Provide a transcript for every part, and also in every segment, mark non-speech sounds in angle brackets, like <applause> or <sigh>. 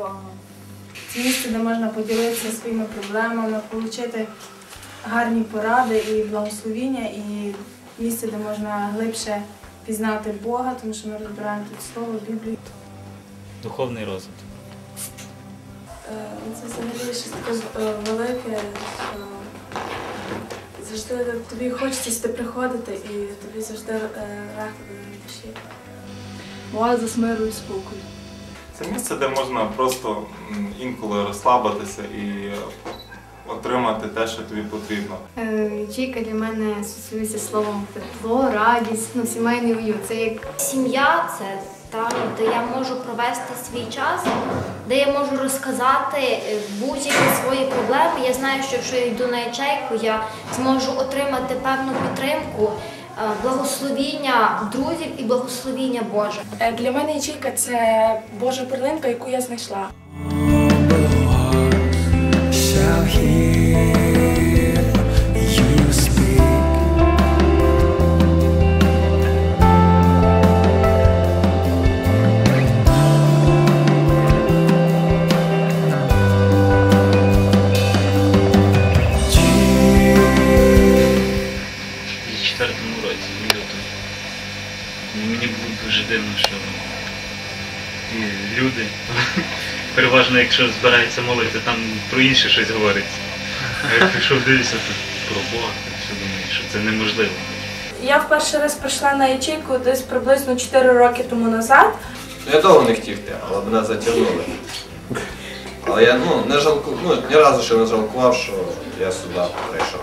Богом. Це місце, де можна поділитися своїми проблемами, отримати гарні поради і благословіння, і місце, де можна глибше пізнати Бога, тому що ми розбираємо тут слово, Біблію. Духовний розвиток. Е, Це взагалі щось таке е, велике. е, Завжди тобі хочеться сюди приходити і тобі завжди буде на душі. Оазис миру і спокою. Це місце, де можна просто інколи розслабитися і отримати те, що тобі потрібно. Е, Ячейка для мене асоціюється словом тепло, радість, ну, сімейний уют. Це як Сім'я це там, де я можу провести свій час, де я можу розказати е, будь-які свої проблеми. Я знаю, що якщо я йду на ячейку, я зможу отримати певну підтримку, е, благословіння друзів і благословіння Боже. Е, Для мене ячейка це Божа перлинка, яку я знайшла. Переважно, якщо збираються молити, там про інше щось говориться. А як пішов дивлюся тут про Бога, що думаю, що це неможливо. Я в перший раз прийшла на ячейку десь приблизно 4 роки тому назад. Я довго не хотів йти, але мене затягнули. Але я ну, не жалку, ну, ні разу ще не жалкував, що я сюди прийшов.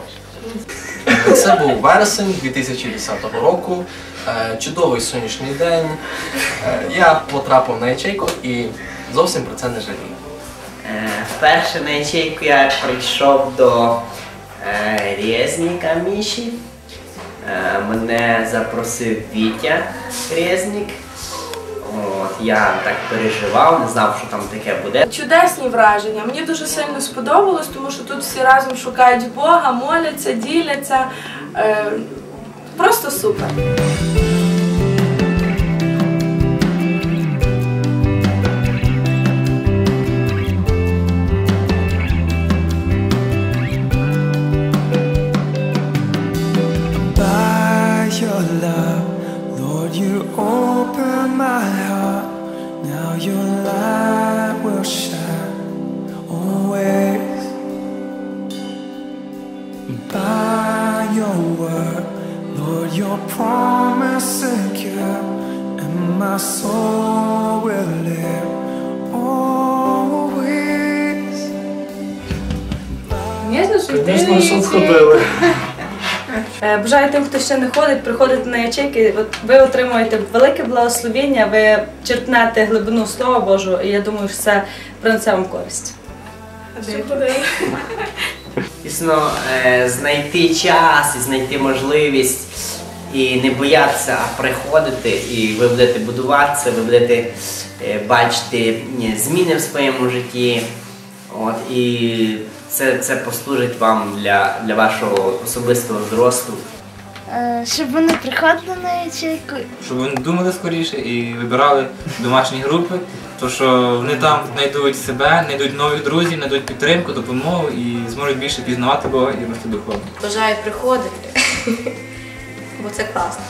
Це був вересень 2010 року. Е, Чудовий сонячний день. Е, Я потрапив на ячейку і зовсім про це не жалію. Е, Вперше на ячейку я прийшов до е, Рєзніка Міші. Е, Мене запросив Вітя Резнік. От, я так переживав, не знав, що там таке буде. Чудесні враження. Мені дуже сильно сподобалось, тому що тут всі разом шукають Бога, моляться, діляться. Просто супер. open my heart. Now your light will shine always. By your word, Lord, your promise secure, and my soul will live always. Звісно, що Звісно, що входили. Е, <laughs> Бажаю тим, хто ще не ходить, приходити на ячейки. От ви отримуєте велике благословіння, ви черпнете глибину Слова Божого, і я думаю, що це принесе вам користь. Дійсно, е, знайти час і знайти можливість і не боятися приходити, і ви будете будуватися, ви будете е, бачити зміни в своєму житті. От, і це, це послужить вам для, для вашого особистого зросту. Е, Щоб вони приходили на ячейку. щоб вони думали скоріше і вибирали домашні групи, то що вони там знайдуть себе, знайдуть нових друзів, знайдуть підтримку, допомогу і зможуть більше пізнавати Бога і рости духовно. Бажаю приходити, бо це класно.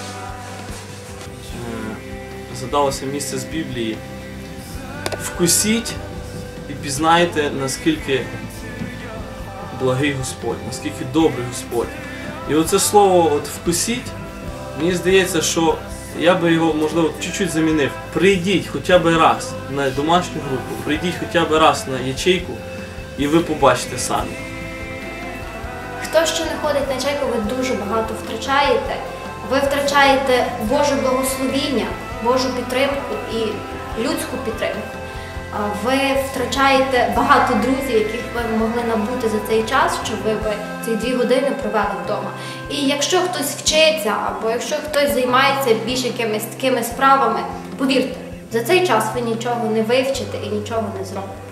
Задалося місце з Біблії. Вкусіть і пізнайте, наскільки благий Господь, наскільки добрий Господь. І оце слово от вкусіть, мені здається, що я би його, можливо, чуть-чуть замінив. Прийдіть хоча б раз на домашню групу, прийдіть хоча б раз на ячейку, і ви побачите самі. Хто ще не ходить на чайку, ви дуже багато втрачаєте. Ви втрачаєте Боже благословіння, Божу підтримку і людську підтримку. Ви втрачаєте багато друзів, яких ви могли набути за цей час, що ви би ці дві години провели вдома. І якщо хтось вчиться, або якщо хтось займається більш якимись такими справами, повірте, за цей час ви нічого не вивчите і нічого не зробите.